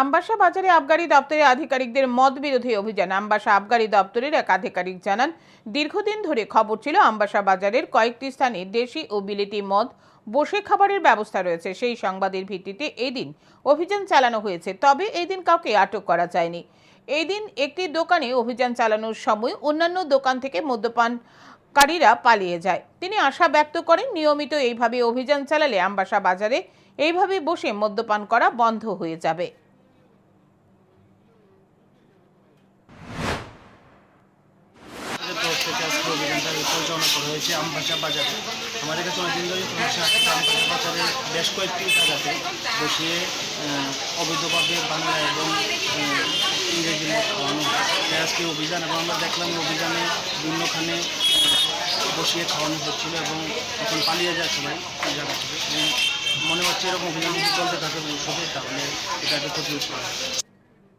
আমবাসা বাজারে আবগারি দপ্তরের আধিকারিকদের মদ বিরোধী অভিযান। আমবাসা আবগারি দপ্তরের এক আধিকারিক জানান, দীর্ঘদিন ধরে খবর ছিল আমবাসা বাজারের কয়েকটি স্থানে দেশি ও বিলেতি মদ, বসে খাবারের ব্যবস্থা রয়েছে। সেই সংবাদের ভিত্তিতে এদিন অভিযান চালানো হয়েছে, তবে এই দিন কাউকে আটক করা যায়নি। এই দিন একটি দোকানে অভিযান চালানোর সময় অন্যান্য দোকান থেকে মদ্যপানকারীরা পালিয়ে যায়। তিনি আশা ব্যক্ত করেন, নিয়মিত এইভাবে অভিযান চালালে আমবাসা বাজারে এইভাবে বসে মদ্যপান করা বন্ধ হয়ে যাবে আমাদের তরফ থেকে আজকে অভিযানটা পরিচালনা করা হয়েছে আমবাসা বাজারে। আমাদের কাছে অনেকদিন ধরে আমবাসা বাজারে বেশ কয়েকটি জায়গাতে বসিয়ে অবৈধভাবে বাংলা এবং ইংরেজি মত খাওয়ানো। হয় আজকে অভিযান, এবং আমরা দেখলাম অভিযানে বিভিন্নখানে বসিয়ে খাওয়ানো হচ্ছিল এবং এখন পালিয়ে যায় সবাই জায়গা থেকে। মনে হচ্ছে এরকম অভিযান চলতে থাকে ভবিষ্যতে, তাহলে এটাকে প্রতিরোধ করা।